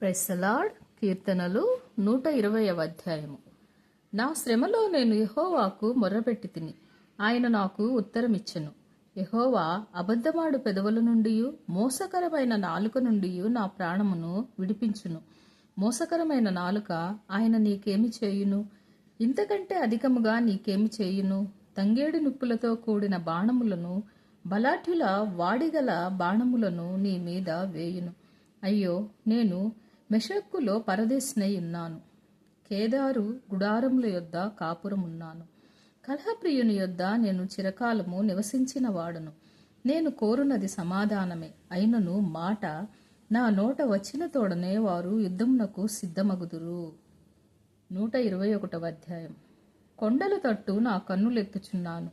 ప్రెస్సలాడ్ కీర్తనలు నూట ఇరవైవ అధ్యాయము. నా శ్రమలో నేను యహోవాకు మొర్రపెట్టి తిని ఆయన నాకు ఉత్తరమిచ్చెను. యహోవా అబద్ధమాడు పెదవుల నుండి మోసకరమైన నాలుక నుండి నా ప్రాణమును విడిపించును. మోసకరమైన నాలుక ఆయన నీకేమి చేయును? ఇంతకంటే అధికముగా నీకేమి చేయును? తంగేడి నిప్పులతో కూడిన బాణములను బలాఠ్యుల వాడిగల బాణములను నీ మీద వేయును. అయ్యో నేను మెషక్కులో పరదేశనై ఉన్నాను. కేదారు గుడారముల యొద్ద కాపురమున్నాను. కలహప్రియుని యొద్ద నేను చిరకాలము నివసించిన వాడును నేను కోరునది సమాధానమే. అయినను మాట నా నోట వచ్చిన తోడనే వారు యుద్ధమునకు సిద్ధమగుదురు. నూట ఇరవై ఒకటవ అధ్యాయం. కొండల తట్టు నా కన్నులెత్తుచున్నాను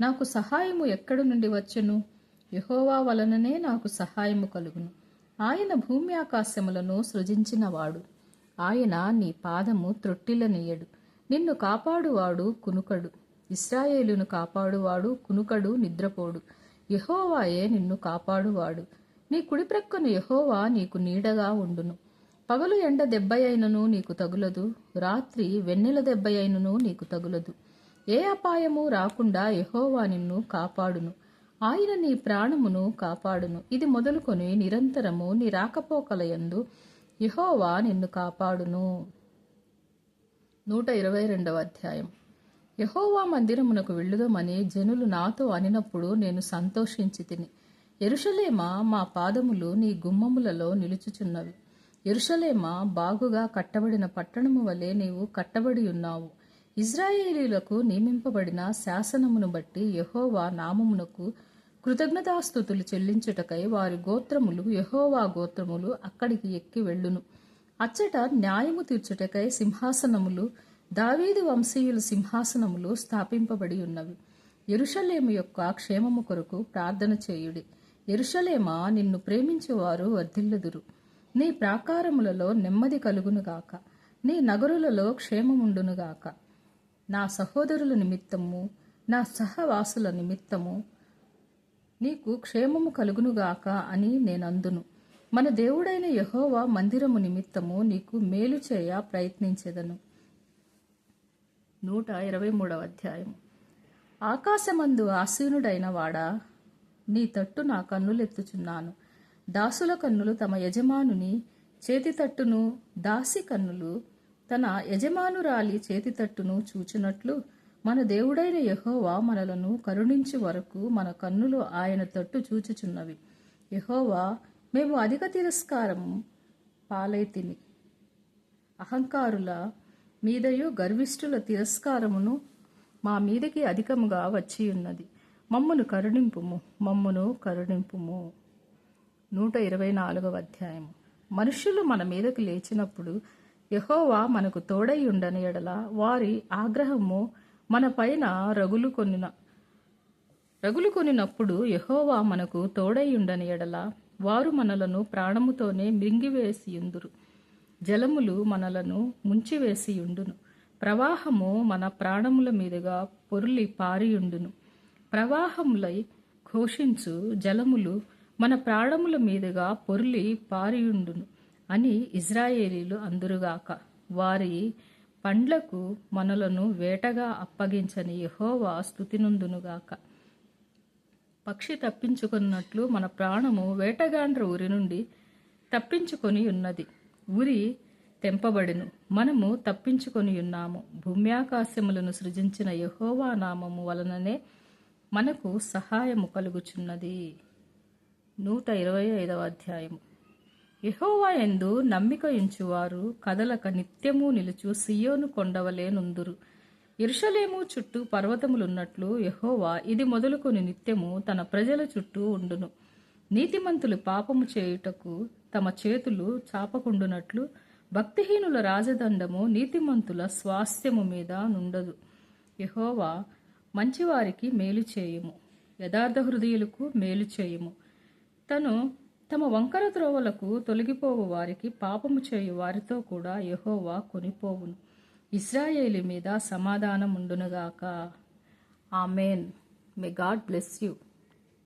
నాకు సహాయము ఎక్కడి నుండి వచ్చెను? యహోవా వలననే నాకు సహాయము కలుగును. ఆయన భూమి ఆకాశములను సృజించినవాడు. ఆయన నీ పాదము త్రొట్టిలనీయడు నిన్ను కాపాడువాడు కునుకడు. ఇస్రాయేలును కాపాడువాడు కునుకడు నిద్రపోడు. యహోవాయే నిన్ను కాపాడువాడు. నీ కుడిప్రక్కను యహోవా నీకు నీడగా ఉండును. పగలు ఎండ దెబ్బ అయినను నీకు తగులదు. రాత్రి వెన్నెల దెబ్బ అయినను నీకు తగులదు. ఏ అపాయము రాకుండా యహోవా నిన్ను కాపాడును. ఆయన నీ ప్రాణమును కాపాడును. ఇది మొదలుకొని నిరంతరము నీ రాకపోకలయందు యహోవా నిన్ను కాపాడును. నూట ఇరవై రెండవ అధ్యాయం. యహోవా మందిరమునకు వెళ్ళుదమని జనులు నాతో అనినప్పుడు నేను సంతోషించి తిని ఎరుషలేమా మా పాదములు నీ గుమ్మములలో నిలుచుచున్నవి. ఎరుషలేమా బాగుగా కట్టబడిన పట్టణము వలె నీవు కట్టబడి ఉన్నావు. ఇజ్రాయేలీలకు నియమింపబడిన శాసనమును బట్టి యహోవా నామమునకు కృతజ్ఞతాస్థుతులు చెల్లించుటకై వారి గోత్రములు యహోవా గోత్రములు అక్కడికి ఎక్కి వెళ్ళును. అచ్చట న్యాయము తీర్చుటకై సింహాసనములు దావీదు వంశీయుల సింహాసనములు స్థాపింపబడి ఉన్నవి. ఎరుషలేము యొక్క క్షేమము కొరకు ప్రార్థన చేయుడి. ఎరుషలేమా నిన్ను ప్రేమించేవారు వర్ధిల్లుదురు. నీ ప్రాకారములలో నెమ్మది కలుగునుగాక. నీ నగరులలో క్షేమముండునుగాక. నా సహోదరుల నిమిత్తము నా సహవాసుల నిమిత్తము నీకు క్షేమము కలుగునుగాక అని నేనందును. మన దేవుడైన యహోవా మందిరము నిమిత్తము నీకు మేలు చేయ ప్రయత్నించెదను. నూట ఇరవై మూడవ అధ్యాయం ఆకాశమందు ఆసీనుడైన వాడా నీ తట్టు నా కన్నులెత్తుచున్నాను. దాసుల కన్నులు తమ యజమానుని చేతి తట్టును దాసి కన్నులు తన యజమానురాలి చేతి తట్టును చూచినట్లు మన దేవుడైన యహోవా మనలను కరుణించి వరకు మన కన్నులు ఆయన తట్టు చూచుచున్నవి. యహోవా మేము అధిక తిరస్కారం పాలైతిని అహంకారుల మీదయు గర్విష్ఠుల తిరస్కారమును మా మీదకి అధికముగా వచ్చి ఉన్నది మమ్మను కరుణింపుము మమ్మను కరుణింపుము. నూట ఇరవై నాలుగవ అధ్యాయం మనుషులు మన మీదకు లేచినప్పుడు యహోవా మనకు తోడై ఉండని ఎడల వారి ఆగ్రహము మన పైన రగులు కొనిన రగులు కొనినప్పుడు యహోవా మనకు తోడై ఉండని ఎడల వారు మనలను ప్రాణముతోనే మింగివేసియుందురు జలములు మనలను ముంచివేసియుండును ప్రవాహము మన ప్రాణముల మీదుగా పొర్లి పారియుండును ప్రవాహములై ఘోషించు జలములు మన ప్రాణముల మీదుగా పొర్లి పారియుండును అని ఇజ్రాయేలీలు అందురుగాక. వారి పండ్లకు మనలను వేటగా అప్పగించని యహోవా స్థుతినుందునుగాక. పక్షి తప్పించుకున్నట్లు మన ప్రాణము వేటగాండ్ర ఉరి నుండి తప్పించుకొని ఉన్నది. ఉరి తెంపబడిను. మనము తప్పించుకొని ఉన్నాము. భూమ్యాకాశములను సృజించిన యహోవా నామము వలననే మనకు సహాయము కలుగుచున్నది. నూట ఇరవై ఐదవ అధ్యాయము. యహోవా ఎందు నమ్మిక ఉంచువారు కదలక నిత్యము నిలుచు సియోను కొండవలే నుందురు ఇరుషలేము చుట్టూ పర్వతములున్నట్లు యహోవా ఇది మొదలుకొని నిత్యము తన ప్రజల చుట్టూ ఉండును. నీతిమంతులు పాపము చేయుటకు తమ చేతులు చాపకుండునట్లు భక్తిహీనుల రాజదండము నీతిమంతుల స్వాస్థ్యము మీద నుండదు. యహోవా మంచివారికి మేలు చేయుము. యథార్థ హృదయులకు మేలు చేయుము. తను తమ వంకర త్రోవలకు తొలగిపోవు వారికి పాపము చేయు వారితో కూడా యహోవా కొనిపోవును. ఇస్రాయేలు మీద సమాధానం ఉండునుగాక amen. May God bless you.